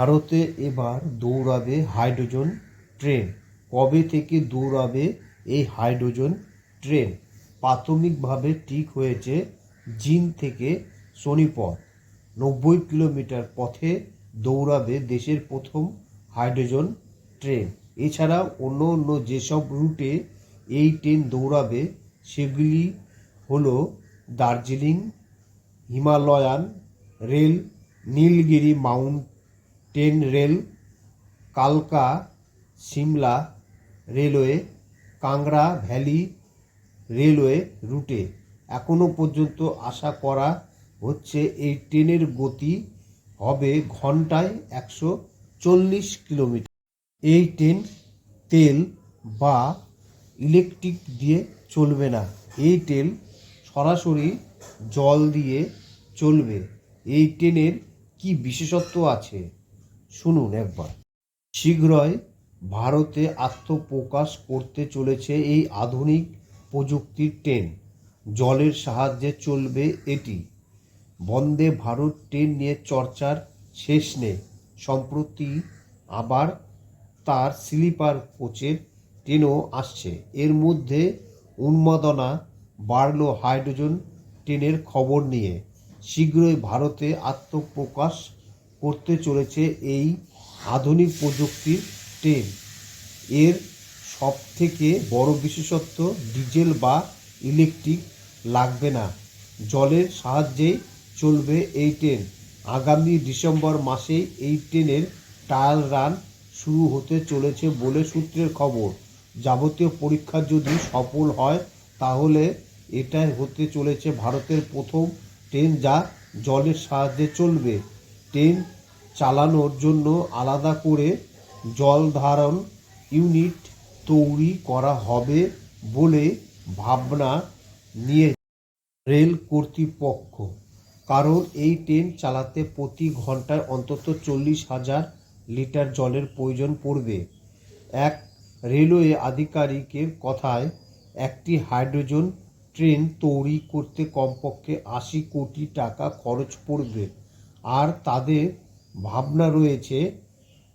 ভারতে এবার দৌড়াবে হাইড্রোজেন ট্রেন। কবে থেকে দৌড়াবে এই হাইড্রোজেন ট্রেন? প্রাথমিকভাবে ঠিক হয়েছে জিন থেকে সোনিপত নব্বই কিলোমিটার পথে দৌড়াবে দেশের প্রথম হাইড্রোজেন ট্রেন। এছাড়া অন্য অন্য যেসব রুটে এই ট্রেন দৌড়াবে, সেগুলি হলো Darjeeling, Himalayan rail, Nilgiri mountain rail, কালকা, Shimla, railway, Kangra valley, railway রুটে। এখনও পর্যন্ত আশা করা হচ্ছে এই ট্রেনের গতি হবে ঘন্টায় একশো চল্লিশ কিলোমিটার। এই ট্রেন তেল বা ইলেকট্রিক দিয়ে চলবে না। এই ট্রেন সরাসরি জল দিয়ে চলবে। এই ট্রেনের কি বিশেষত্ব আছে? শুনুন একবার। শীঘ্রই ভারতে আত্মপ্রকাশ করতে চলেছে এই আধুনিক প্রযুক্তির ট্রেন। জলের সাহায্যে চলবে এটি। বন্দে ভারত ট্রেন নিয়ে চর্চার শেষ নেই। সম্প্রতি আবার তার স্লিপার কোচের ট্রেনও আসছে। এর মধ্যে উন্মাদনা বাড়ল হাইড্রোজেন ট্রেনের খবর নিয়ে। শীঘ্রই ভারতে আত্মপ্রকাশ করতে চলেছে এই আধুনিক প্রযুক্তির ট্রেন। এর সবথেকে বড় বিশেষত্ব ডিজেল বা ইলেকট্রিক লাগবে না। জলের সাহায্যেই চলবে এই ট্রেন। আগামী ডিসেম্বর মাসে এই ট্রেনের ট্রায়াল রান শুরু হতে চলেছে বলে সূত্রের খবর। যাবতীয় পরীক্ষা যদি সফল হয়, তাহলে এটাই হতে চলেছে ভারতের প্রথম ট্রেন যা জলের সাহায্যে চলবে। ট্রেন চালানোর জন্য আলাদা করে জল ধারণ ইউনিট তৈরি করা হবে বলে ভাবনা নিয়ে রেল কর্তৃপক্ষ। কারণ এই ট্রেন চালাতে প্রতি ঘন্টায় অন্তত চল্লিশ হাজার লিটার জলের প্রয়োজন পড়বে। এক রেলওয়ে আধিকারিকের কথায়, একটি হাইড্রোজেন ট্রেন তৈরি করতে কমপক্ষে আশি কোটি টাকা খরচ পড়বে। আর তাদের ভাবনা রয়েছে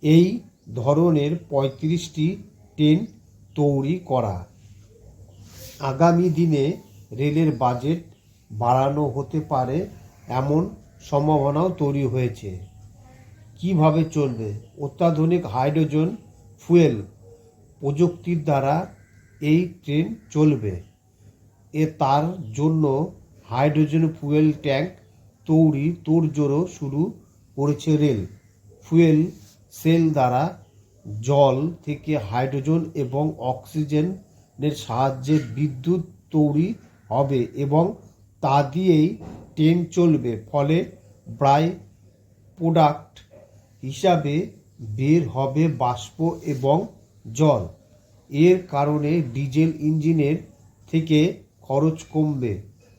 এই ধরনের পঁয়ত্রিশটি ট্রেন তৈরি করা। আগামী দিনে রেলের বাজেট বাড়ানো হতে পারে এমন সম্ভাবনাও তৈরি হয়েছে। কীভাবে চলবে? অত্যাধুনিক হাইড্রোজেন ফুয়েল প্রযুক্তির দ্বারা এই ট্রেন চলবে। এ তার জন্য হাইড্রোজেন ফুয়েল ট্যাঙ্ক তৈরি তোড়জোড়ও শুরু করেছে রেল। ফুয়েল সেল দ্বারা জল থেকে হাইড্রোজেন এবং অক্সিজেনের সাহায্যে বিদ্যুৎ তৈরি হবে এবং তা দিয়েই ট্রেন চলবে। ফলে ব্রাই প্রোডাক্ট হিসাবে বের হবে বাষ্প এবং জল। এর কারণে ডিজেল ইঞ্জিনের থেকে খরচ কমবে।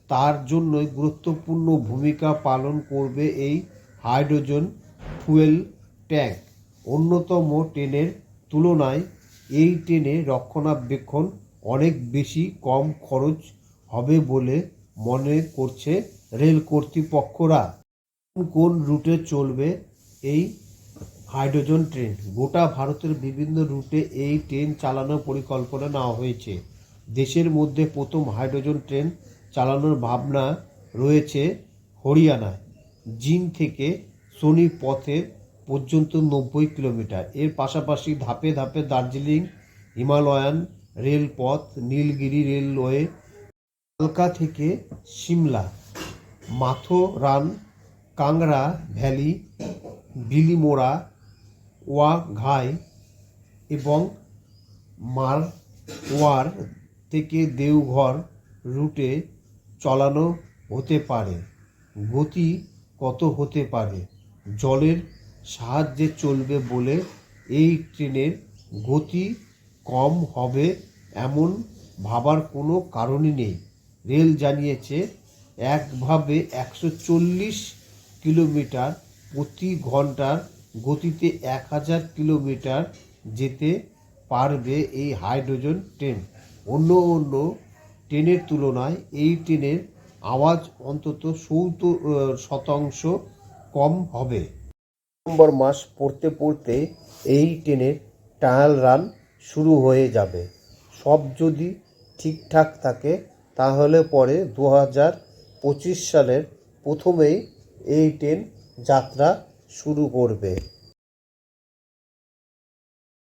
তার জন্যই গুরুত্বপূর্ণ ভূমিকা পালন করবে এই হাইড্রোজেন ফুয়েল ট্যাঙ্ক। অন্যতম ট্রেনের তুলনায় এই ট্রেনে রক্ষণাবেক্ষণ অনেক বেশি কম খরচ হবে বলে মনে করছে রেল কর্তৃপক্ষরা। কোন রুটে চলবে এই হাইড্রোজেন ট্রেন? গোটা ভারতের বিভিন্ন রুটে এই ট্রেন চালানোর পরিকল্পনা নেওয়া হয়েছে। দেশের মধ্যে প্রথম হাইড্রোজেন ট্রেন চালানোর ভাবনা রয়েছে হরিয়ানায়, জিন থেকে সোনিপথের পর্যন্ত নব্বই কিলোমিটার। এর পাশাপাশি ধাপে ধাপে দার্জিলিং, হিমালয়ান রেলপথ, নীলগিরি রেলওয়ে, কালকা থেকে সিমলা, মাথোরান কাংড়া ভ্যালি বিলিমোড়া ওয়াঘাই এবং মারওয়ার থেকে দেওঘর রুটে চালানো হতে পারে। গতি কত হতে পারে? জলের সাহায্যে চলবে বলে এই ট্রেনের গতি কম হবে এমন ভাবার কোনো কারণই নেই। রেল জানিয়েছে, একভাবে একশো চল্লিশ কিলোমিটার প্রতি ঘণ্টার গতিতে এক হাজার কিলোমিটার যেতে পারবে এই হাইড্রোজেন ট্রেন। অন্য অন্য ট্রেনের তুলনায় এই ট্রেনের আওয়াজ অন্তত সত্তর শতাংশ কম হবে। নভেম্বর মাস পড়তে পড়তে এই ট্রেনের ট্রায়াল রান শুরু হয়ে যাবে। সব যদি ঠিকঠাক থাকে, তাহলে পরে দু হাজার পঁচিশ সালের প্রথমেই এই ট্রেন যাত্রা শুরু করবে।